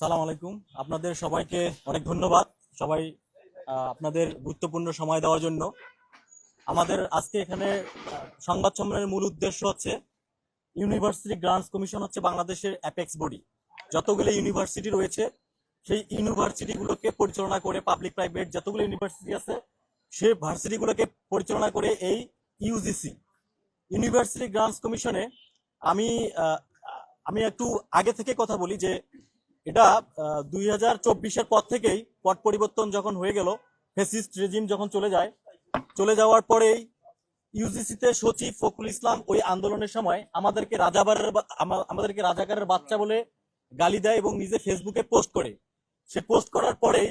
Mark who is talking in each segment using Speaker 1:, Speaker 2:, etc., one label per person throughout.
Speaker 1: সালাম আলাইকুম। আপনাদের সবাইকে অনেক ধন্যবাদ সবাই আপনাদের গুরুত্বপূর্ণ সময় দেওয়ার জন্য। আমাদের আজকে এখানে সংবাদ সম্মেলনের মূল উদ্দেশ্য হচ্ছে ইউনিভার্সিটি গ্রান্টস কমিশন হচ্ছে বাংলাদেশের অ্যাপেক্স বডি। যতগুলো ইউনিভার্সিটি রয়েছে, সেই ইউনিভার্সিটিগুলোকে পরিচালনা করে পাবলিক প্রাইভেট যতগুলো ইউনিভার্সিটি আছে সেই ভার্সিটিগুলোকে পরিচালনা করে এই ইউজিসি ইউনিভার্সিটি গ্রান্টস কমিশনে আমি আমি একটু আগে থেকে কথা বলি যে এটা দুই হাজার চব্বিশের পর থেকেই পট পরিবর্তন যখন হয়ে গেল ফেসিস্ট রেজিম যখন চলে যায়, চলে যাওয়ার পরেই ইউজিসিতে সচিব ফখরুল ইসলাম ওই আন্দোলনের সময় আমাদেরকে রাজাবারের আমাদেরকে রাজাকারের বাচ্চা বলে গালি দেয় এবং নিজে ফেসবুকে পোস্ট করে। সে পোস্ট করার পরেই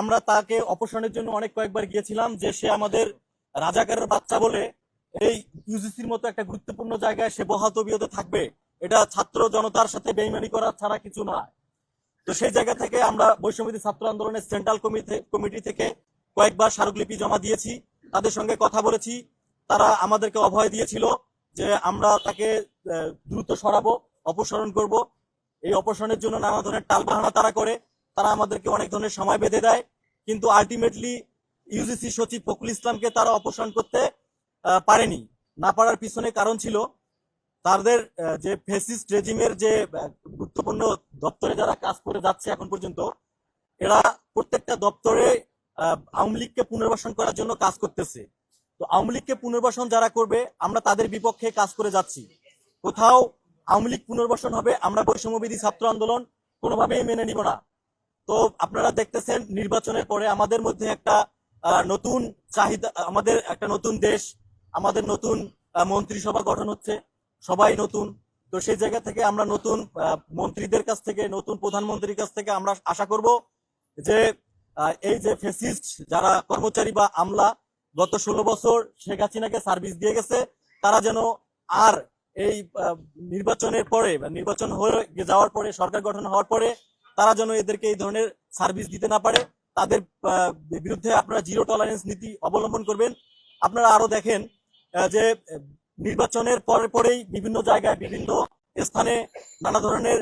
Speaker 1: আমরা তাকে অপসারণের জন্য অনেক কয়েকবার গিয়েছিলাম যে সে আমাদের রাজাকারের বাচ্চা বলে এই ইউজিসির মতো একটা গুরুত্বপূর্ণ জায়গায় সে বহাল তবিয়ত থাকবে। এটা ছাত্র জনতার সাথে বেইমানি করা ছাড়া কিছু নয়। তো সেই জায়গা থেকে আমরা বৈষম্যবিধি ছাত্র আন্দোলনের সেন্ট্রাল কমিটি কমিটি থেকে কয়েকবার স্মারকলিপি জমা দিয়েছি। তাদের সঙ্গে কথা বলেছি। তারা আমাদেরকে অভয় দিয়েছিল যে আমরা তাকে দ্রুত সরাবো, অপসারণ করব। এই অপসারণের জন্য নানা ধরনের টালবাহানা তারা করে। তারা আমাদেরকে অনেক ধরনের সময় বেঁধে দেয়। কিন্তু আলটিমেটলি ইউজিসি সচিব ফখরুল ইসলামকে তারা অপসারণ করতে পারেনি। না পারার পিছনে কারণ ছিল তাদের যে ফেসিস্ট রেজিমের যে গুরুত্বপূর্ণ দপ্তরে যারা কাজ করে যাচ্ছে এখন পর্যন্ত, এরা প্রত্যেকটা দপ্তরে আওয়ামী লীগকে পুনর্বাসন করার জন্য কাজ করতেছে। তো আওয়ামী লীগকে পুনর্বাসন যারা করবে, আমরা তাদের বিপক্ষে কাজ করে যাচ্ছি। কোথাও আওয়ামী লীগ পুনর্বাসন হবে, আমরা বৈষম্যবিধি ছাত্র আন্দোলন কোনোভাবেই মেনে নিব না। তো আপনারা দেখতেছেন, নির্বাচনের পরে আমাদের মধ্যে একটা নতুন চাহিদা, আমাদের একটা নতুন দেশ, আমাদের নতুন মন্ত্রিসভা গঠন হচ্ছে। সবাই নতুন। তো সেই জায়গা থেকে আমরা নতুন মন্ত্রীদের কাছ থেকে নতুন প্রধানমন্ত্রীর কাছ থেকে আমরা আশা করব যে এই যে ফেসিস্ট যারা কর্মচারী বা আমলা গত ষোলো বছর শেখ হাসিনাকে সার্ভিস দিয়ে গেছে তারা যেন আর এই নির্বাচনের পরে বা নির্বাচন হয়ে যাওয়ার পরে সরকার গঠন হওয়ার পরে তারা যেন এদেরকে এই ধরনের সার্ভিস দিতে না পারে তাদের বিরুদ্ধে আপনারা জিরো টলারেন্স নীতি অবলম্বন করবেন। আপনারা আরও দেখেন যে নির্বাচনের পরে পরেই বিভিন্ন জায়গায় বিভিন্ন স্থানে নানা ধরনের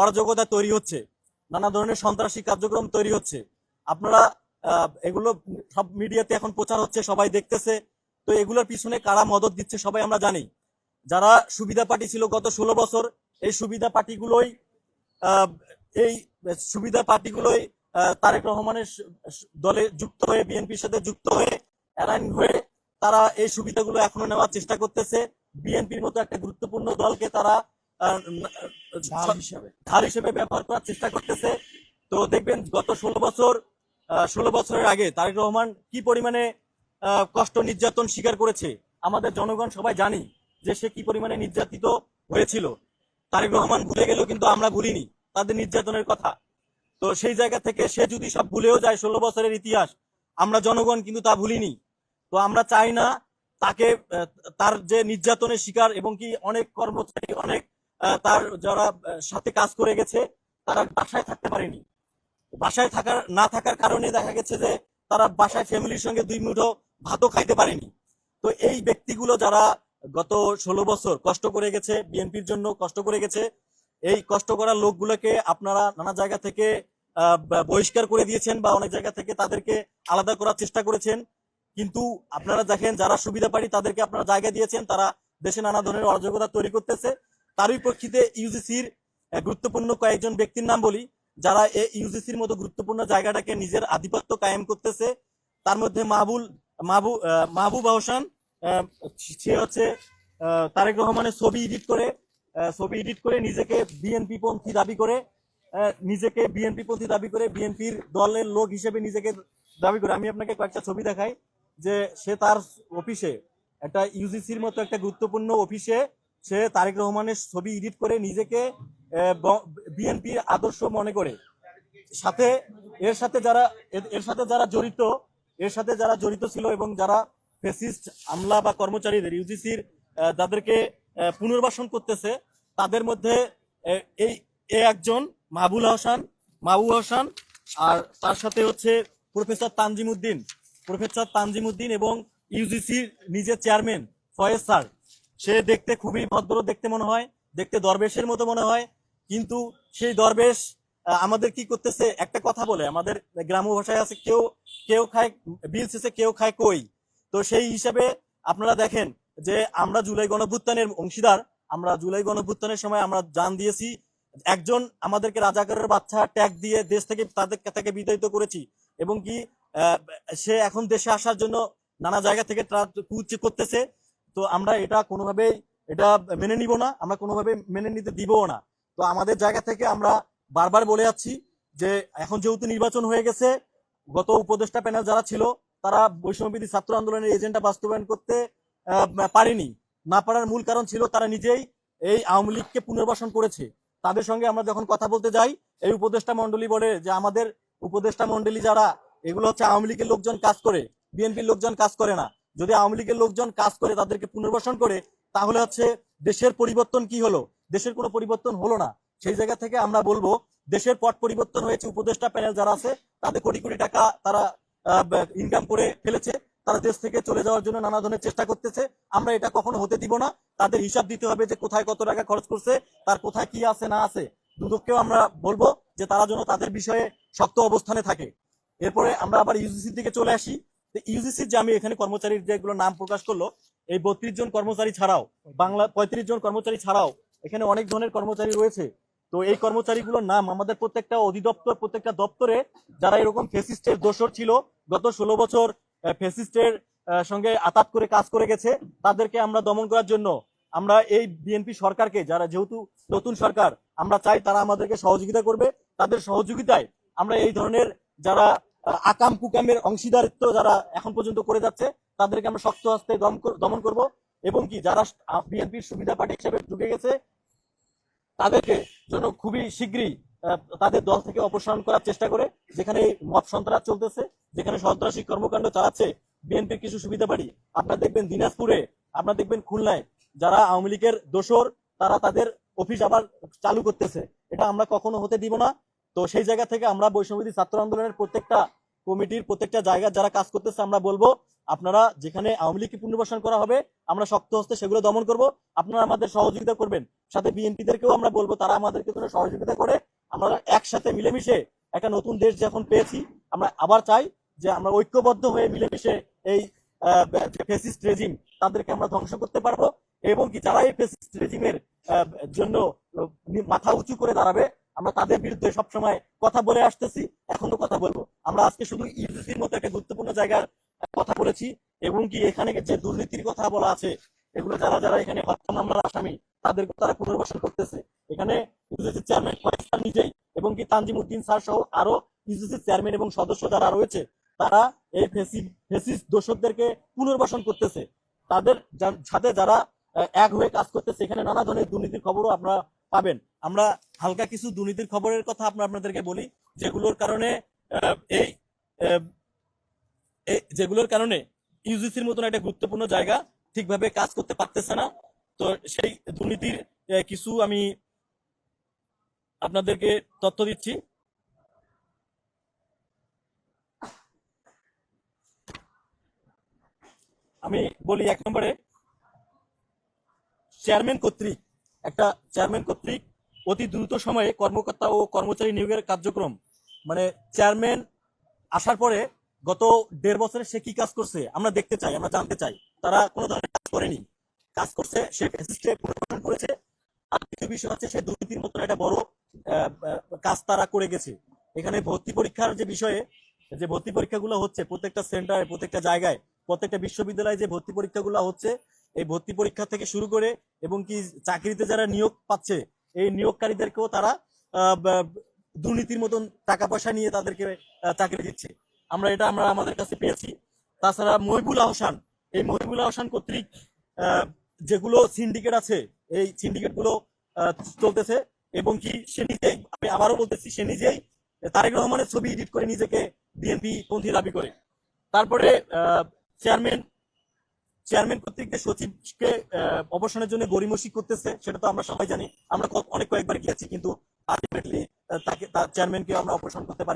Speaker 1: অরাজকতা তৈরি হচ্ছে। নানা ধরনের সন্ত্রাসী কার্যক্রম তৈরি হচ্ছে। আপনারা এগুলো সব মিডিয়াতে এখন প্রচার হচ্ছে, সবাই দেখতেছে। তো এগুলোর পিছনে কারা মদত দিচ্ছে সবাই আমরা জানি। যারা সুবিধা পার্টি ছিল গত ষোলো বছর, এই সুবিধা পার্টিগুলোই এই সুবিধা পার্টিগুলোই তারেক রহমানের দলে যুক্ত হয়ে, বিএনপির সাথে যুক্ত হয়ে, অ্যালাইন হয়ে তারা এই সুবিধাগুলো এখনও নেওয়ার চেষ্টা করতেছে। বিএনপির মতো একটা গুরুত্বপূর্ণ দলকে তারা
Speaker 2: ঢাল হিসেবে।
Speaker 1: ব্যবহার করার চেষ্টা করতেছে। তো দেখবেন গত ষোলো বছর ষোলো বছরের আগে তারেক রহমান কি পরিমাণে কষ্ট নির্যাতন স্বীকার করেছে আমাদের জনগণ সবাই জানি যে সে কি পরিমাণে নির্যাতিত হয়েছিল। তারেক রহমান ভুলে গেলেও কিন্তু আমরা ভুলিনি তাদের নির্যাতনের কথা। তো সেই জায়গা থেকে সে যদি সব ভুলেও যায় ষোলো বছরের ইতিহাস আমরা জনগণ কিন্তু তা ভুলিনি। তো আমরা চাই না তাকে তার যে নির্যাতনের শিকার এবং কি অনেক কর্মচারী, অনেক তার যারা সাথে কাজ করে গেছে, তারা বাসায় থাকতে পারেনি। বাসায় থাকার, না থাকার কারণে দেখা গেছে যে তারা বাসায় ফ্যামিলির সঙ্গে দুই মুঠো ভাতও খাইতে পারেনি। তো এই ব্যক্তিগুলো যারা গত ষোলো বছর কষ্ট করে গেছে, বিএনপির জন্য কষ্ট করে গেছে, এই কষ্ট করা লোকগুলোকে আপনারা নানা জায়গা থেকে বহিষ্কার করে দিয়েছেন বা অনেক জায়গা থেকে তাদেরকে আলাদা করার চেষ্টা করেছেন। কিন্তু আপনারা দেখেন যারা সুবিধা পারি তাদেরকে আপনারা জায়গা দিয়েছেন তারা দেশে নানা ধরনের অরাজকতা তৈরি করতেছে। তারই প্রেক্ষিতে ইউজিসির গুরুত্বপূর্ণ কয়েকজন ব্যক্তির নাম বলি যারা এই ইউজিসির মতো গুরুত্বপূর্ণ জায়গাটাকে নিজের আধিপত্য কায়েম করতেছে। তার মধ্যে মাহবুল মাহবু মাহবুব আহসান আহ, সে হচ্ছে তারেক রহমানের ছবি এডিট করে ছবি এডিট করে নিজেকে বিএনপি পন্থী দাবি করে নিজেকে বিএনপি পন্থী দাবি করে বিএনপির দলের লোক হিসেবে নিজেকে দাবি করে। আমি আপনাকে কয়েকটা ছবি দেখাই। যে সে তার অফিসে, একটা ইউজিসির মতো একটা গুরুত্বপূর্ণ অফিসে সে তারেক রহমানের ছবি এডিট করে নিজেকে বিএনপির আদর্শ মনে করে। সাথে এর সাথে যারা এর- সাথে যারা জড়িত, এর সাথে যারা জড়িত ছিল এবং যারা ফেসিস্ট, আমলা বা কর্মচারীদের ইউজিসির যাদেরকে পুনর্বাসন করতেছে, তাদের মধ্যে এই, এ একজন মাহবুল হাসান, মাহবুব হাসান, আর তার সাথে হচ্ছে প্রফেসর তানজিম উদ্দিন। প্রফেসর তানজিম উদ্দিন এবং ইউজিসির নিজের চেয়ারম্যান ফয়েজ স্যার। সে দেখতে খুবই ভদ্র দেখতে মনে হয়, দেখতে দরবেশের মতো মনে হয়, কিন্তু সেই দরবেশ আমাদের কি করতেছে? একটা কথা বলে, আমাদের গ্রাম্য ভাষায় আছে, কেউ কেউ খায়, বিল শেষে কেউ খায় কই? তো সেই হিসাবে আপনারা দেখেন যে আমরা জুলাই গণভুত্থানের অংশীদার, আমরা জুলাই গণভুত্থানের সময় আমরা জান দিয়েছি, একজন আমাদেরকে রাজাকারের বাচ্চা ট্যাগ দিয়ে দেশ থেকে তাদের, তাকে বিতাড়িত করেছি। এবং কি সে এখন দেশে আসার জন্য নানা জায়গা থেকে কুচ করতেছে। তো আমরা এটা কোনোভাবেই এটা মেনে নিব না, আমরা কোনোভাবে মেনে নিতে দিবও না। তো আমাদের জায়গা থেকে আমরা বারবার বলে যাচ্ছি যে এখন যেহেতু নির্বাচন হয়ে গেছে, গত উপদেষ্টা প্যানেল যারা ছিল, তারা বৈষম্যবিধি ছাত্র আন্দোলনের এজেন্ডা বাস্তবায়ন করতে পারেনি। না পারার মূল কারণ ছিল তারা নিজেই এই আওয়ামী লীগকে পুনর্বাসন করেছে। তাদের সঙ্গে আমরা যখন কথা বলতে যাই, এই উপদেষ্টা মন্ডলী বলে যে আমাদের উপদেষ্টা মন্ডলী যারা এগুলো হচ্ছে আওয়ামী লীগের লোকজন কাজ করে, বিএনপির লোকজন কাজ করে না। যদি আওয়ামী লীগের লোকজন কাজ করে, তাদেরকে পুনর্বাসন করে, তাহলে হচ্ছে দেশের পরিবর্তন কি হলো? দেশের কোনো পরিবর্তন হলো না। সেই জায়গা থেকে আমরা বলব, দেশের পট পরিবর্তন হয়েছে, উপদেষ্টা প্যানেল যারা আছে, তাদের কোটি কোটি টাকা তারা ইনকাম করে ফেলেছে। তারা দেশ থেকে চলে যাওয়ার জন্য নানা ধরনের চেষ্টা করতেছে। আমরা এটা কখনো হতে দিব না। তাদের হিসাব দিতে হবে যে কোথায় কত টাকা খরচ করছে, তার কোথায় কি আছে, না আছে। দুদককেও আমরা বলব যে তারা যেন তাদের বিষয়ে শক্ত অবস্থানে থাকে। এরপরে আমরা আবার ইউজিসির দিকে চলে আসি। ইউজিসির যে আমি এখানে কর্মচারীর যেগুলো নাম প্রকাশ করল, এই বত্রিশ জন কর্মচারী ছাড়াও, বাংলা পঁয়ত্রিশ জন কর্মচারী ছাড়াও এখানে অনেক ধরনের কর্মচারী রয়েছে। তো এই কর্মচারীগুলোর নাম আমাদের প্রত্যেকটা অধিদপ্তর, প্রত্যেকটা দপ্তরে যারা এরকম ফেসিস্টের দোষর ছিল, গত ষোলো বছর ফেসিস্টের সঙ্গে আতাত করে কাজ করে গেছে, তাদেরকে আমরা দমন করার জন্য আমরা এই বিএনপি সরকারকে, যারা যেহেতু নতুন সরকার, আমরা চাই তারা আমাদেরকে সহযোগিতা করবে। তাদের সহযোগিতায় আমরা এই ধরনের যারা আকাম কুকামের অংশীদারিত্ব যারা এখন পর্যন্ত করে যাচ্ছে, তাদেরকে আমরা শক্ত হস্তে দম দমন করব। এবং কি, যারা বিএনপির সুবিধা পার্টি হিসেবে ঢুকে গেছে, তাদেরকে জন্য খুবই শীঘ্রই তাদের দল থেকে অপসারণ করার চেষ্টা করে, যেখানে মত সন্ত্রাস চলতেছে, যেখানে সন্ত্রাসী কর্মকাণ্ড চালাচ্ছে বিএনপির কিছু সুবিধা পারি আপনারা দেখবেন দিনাজপুরে, আপনারা দেখবেন খুলনায়, যারা আওয়ামী লীগের দোসর তারা তাদের অফিস আবার চালু করতেছে। এটা আমরা কখনো হতে দিব না। তো সেই জায়গা থেকে আমরা বৈষম্যবিধি ছাত্র আন্দোলনের প্রত্যেকটা কমিটির প্রত্যেকটা জায়গায় যারা কাজ করতেছে, আমরা বলব, আপনারা যেখানে আওয়ামী লীগকে পুনর্বাসন করা হবে, আমরা শক্ত হস্তে সেগুলো দমন করব। আপনারা আমাদের সহযোগিতা করবেন। সাথে বিএনপিদেরকেও আমরা বলব, তারা আমাদেরকে কোনো সহযোগিতা করে, আমরা একসাথে মিলেমিশে একটা নতুন দেশ যখন পেয়েছি, আমরা আবার চাই যে আমরা ঐক্যবদ্ধ হয়ে মিলেমিশে এই ফেসিস্ট রেজিম তাদেরকে আমরা ধ্বংস করতে পারব। এবং কি যারা এই ফেসিস্ট রেজিমের জন্য মাথা উঁচু করে দাঁড়াবে আমরা তাদের বিরুদ্ধে সবসময় কথা বলে আসতেছি, এখনও কথা বলব। আমরা আজকে শুধু ইউজিসির মতো একটা গুরুত্বপূর্ণ জায়গার কথা বলেছি এবং কি এখানে যে দুর্নীতির কথা বলা আছে, এগুলো যারা যারা এখানে হত্যা মামলার আসামি, তাদেরকে তারা পুনর্বাসন করতেছে। এখানে ইউজিসির চেয়ারম্যান ফয়েজ নিজেই এবং কি তানজিম উদ্দিন স্যার সহ আরও ইউজিসির চেয়ারম্যান এবং সদস্য যারা রয়েছে, তারা এই ফেসি, ফেসিস দোষকদেরকে পুনর্বাসন করতেছে। তাদের সাথে যারা এক হয়ে কাজ করতেছে, এখানে নানা ধরনের দুর্নীতির খবরও আপনারা পাবেন। আমরা হালকা কিছু দুর্নীতির খবরের কথা আমরা আপনাদেরকে বলি, যেগুলোর কারণে এই যেগুলোর কারণে ইউজিসির মতন একটা গুরুত্বপূর্ণ জায়গা ঠিকভাবে কাজ করতে পারতেছে না। তো সেই দুর্নীতির কিছু আমি আপনাদেরকে তথ্য দিচ্ছি। আমি বলি এক নম্বরে, চেয়ারম্যান কর্তৃক একটা চেয়ারম্যান কর্তৃক অতি দ্রুত সময়ে কর্মকর্তা ও কর্মচারী নিয়োগের কার্যক্রম মানে চেয়ারম্যান আসার পরে গত দেড় বছরে সে কি কাজ করছে আমরা দেখতে চাই, আমরা জানতে চাই। তারা কোনো ধরনের কাজ করেনি। কাজ করছে, সে পুনর্গঠন করেছে। আর কিছু বিষয় হচ্ছে সে দুর্নীতির মতন একটা বড় কাজ তারা করে গেছে। এখানে ভর্তি পরীক্ষার যে বিষয়ে, যে ভর্তি পরীক্ষাগুলো হচ্ছে প্রত্যেকটা সেন্টারে প্রত্যেকটা জায়গায়, প্রত্যেকটা বিশ্ববিদ্যালয়ে যে ভর্তি পরীক্ষাগুলো হচ্ছে এই ভর্তি পরীক্ষা থেকে শুরু করে এবং কি চাকরিতে যারা নিয়োগ পাচ্ছে এই নিয়োগকারীদেরকেও তারা দুর্নীতির মতন টাকা পয়সা নিয়ে তাদেরকে চাকরি দিচ্ছে। আমরা এটা আমরা আমাদের কাছে পেয়েছি। তাছাড়া মহিবুল আহসান এই মহিবুল আহসান কর্তৃক যেগুলো সিন্ডিকেট আছে এই সিন্ডিকেটগুলো আহ, চলতেছে এবং কি সে নিজেই আমি আবারও বলতেছি সে নিজেই তারেক রহমানের ছবি এডিট করে নিজেকে বিএনপি পন্থী দাবি করে। তারপরে চেয়ারম্যান চেয়ারম্যান কর্তৃক যে সচিবকে আহ, অবসানের জন্য গরিমসি করতেছে সেটা তো আমরা সবাই জানি। আমরা অনেক কয়েকবার গিয়েছি কিন্তু আলটিমেটলি তাকে তার চেয়ারম্যানকে আমরা অপসারণ করতে পারিনি।